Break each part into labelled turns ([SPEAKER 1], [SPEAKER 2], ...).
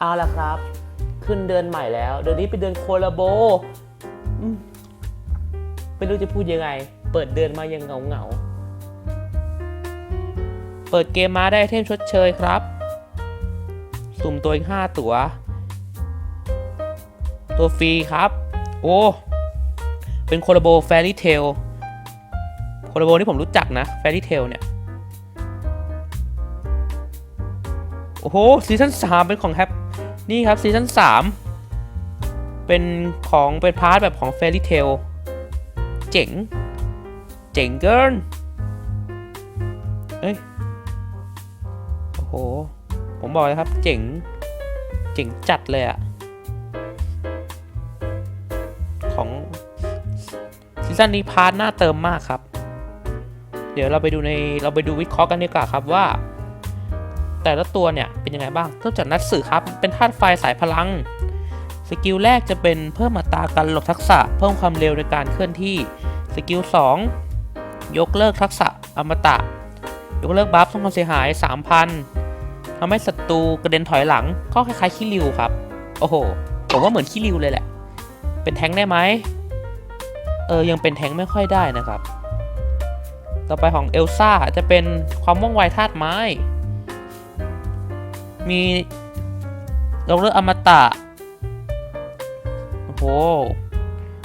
[SPEAKER 1] เอาละครับ ขึ้นเดือนใหม่แล้ว เดือนนี้เป็นเดือนโคลาโบไม่รู้จะพูดยังไง เปิดเดือนมายังเงาเงาเปิดเกมมาได้เทมชดเชยครับ สุ่มตัวอีก5ตัว ตัวฟรีครับ โอ้ เป็นโคลาโบแฟรี่เทลโคลาโบที่ผมรู้จักนะแฟรี่เทลเนี่ย โอ้โหซีซั่น3เป็นของแฮป นี่ครับซีซั่น3 เป็นของเป็นพาร์ทแบบของแฟรี่เทลเจ๋ง เจ๋งเกิน เอ้ย โอ้โห ผมบอกเลยครับ เจ๋ง เจ๋งจัดเลยอะของซีซั่นนี้พาร์ทหน้าเติมมากครับ เดี๋ยวเราไปดูในเราไปดูวิเคราะห์กันดีกว่าครับว่า แต่ละตัวเนี่ยเป็นยังไงบ้างเริ่มจากนัดสื่อครับ เป็นธาตุไฟสายพลัง สกิลแรกจะเป็นเพิ่มอัตราการหลบทักษะ เพิ่มความเร็วในการเคลื่อนที่ สกิล2ยกเลิกทักษะอมตะ ยกเลิกบัฟทำความเสียหาย 3,000ทำให้ศัตรูกระเด็นถอยหลัง ก็คล้ายๆขี้ริวครับ โอ้โห ผมว่าเหมือนขี้ริวเลยแหละ เป็นแทงได้ไหม เออ ยังเป็นแทงไม่ค่อยได้นะครับ ต่อไปของเอลซ่าจะเป็นความว่องไวธาตุไม้ มียกเลิกอมตะ โอ้โห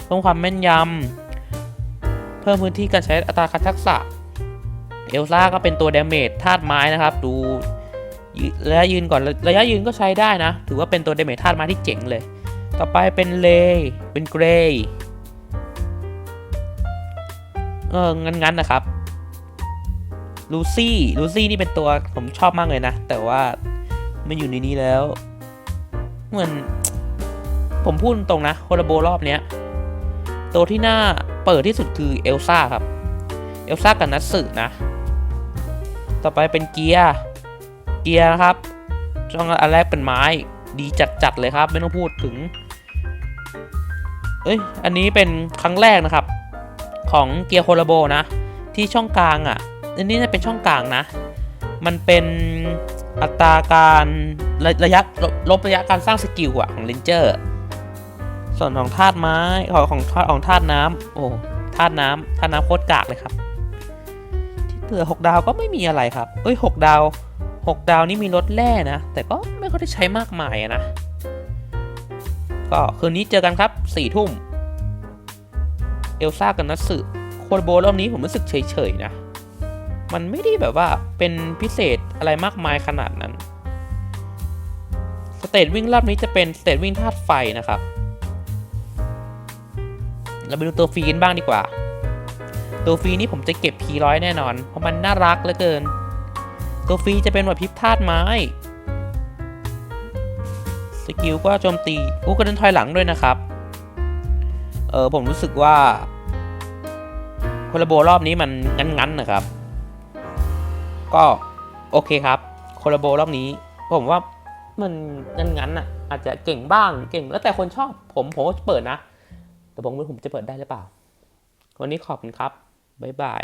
[SPEAKER 1] เพิ่มความแม่นยำ เพิ่มพื้นที่การใช้อัตราการทักษะ เอลซ่าก็เป็นตัวเดเมจธาตุไม้นะครับ ดูระยะยืนก่อน ระยะยืนก็ใช้ได้นะ ถือว่าเป็นตัวเดเมจธาตุไม้ที่เจ๋งเลย ต่อไปเป็นเลย์เป็นเกรย์เออ งั้นๆนะครับ ลูซี่ ลูซี่นี่เป็นตัวผมชอบมากเลยนะ แต่ว่า ไม่อยู่ในนี้แล้วเหมือนผมพูดตรงนะโคลาโบรอบเนี้ยตัวที่น่าเปิดที่สุดคือเอลซ่าครับ เอลซ่ากับนัตสึนะ ต่อไปเป็นเกียร์ เกียร์นะครับช่องอันแรกเป็นไม้ ดีจัดๆเลยครับ ไม่ต้องพูดถึง เอ้ย อันนี้เป็นครั้งแรกนะครับ ของเกียร์โคลาโบนะ ที่ช่องกลางอะ อันนี้จะเป็นช่องกลางนะ มันเป็น อัตราการระระยะลบลบระยะการสร้างสกิลอะของเลนเจอร์ ส่วนของธาตุไม้ของของธาตุของธาตุน้ำโอ้ธาตุน้ำธาตุน้ำโคตรกากเลยครับ ที่เหลือหกดาวก็ไม่มีอะไรครับเอ้ยหกดาวหกดาวนี่มีรถแร่นะ แต่ก็ไม่ค่อยได้ใช้มากมายนะ ก็คืนนี้เจอกันครับสี่ทุ่มเอลซ่ากับนัตสึโคโรโบรอบนี้ผมรู้สึกเฉยๆนะ มันไม่ได้แบบว่าเป็นพิเศษอะไรมากมายขนาดนั้น สเตจวิ่งรอบนี้จะเป็นสเตจวิ่งธาตุไฟนะครับ เราไปดูตัวฟรีกันบ้างดีกว่า ตัวฟรีนี่ผมจะเก็บพีร้อยแน่นอน เพราะมันน่ารักเหลือเกิน ตัวฟรีจะเป็นแบบพิบธาตุไม้ สกิลก็โจมตีอู้กระเด็นถอยหลังด้วยนะครับ เออผมรู้สึกว่าโคลาโบรอบนี้มันงั้นๆนะครับ ก็โอเคครับโคลาโบรอบนี้ ผมว่ามันงั้นๆอะอาจจะเก่งบ้างเก่งแล้วแต่คนชอบผมผมก็เปิดนะ แต่ผมไม่รู้ผมจะเปิดได้หรือเปล่า วันนี้ขอบคุณครับ บ๊ายบาย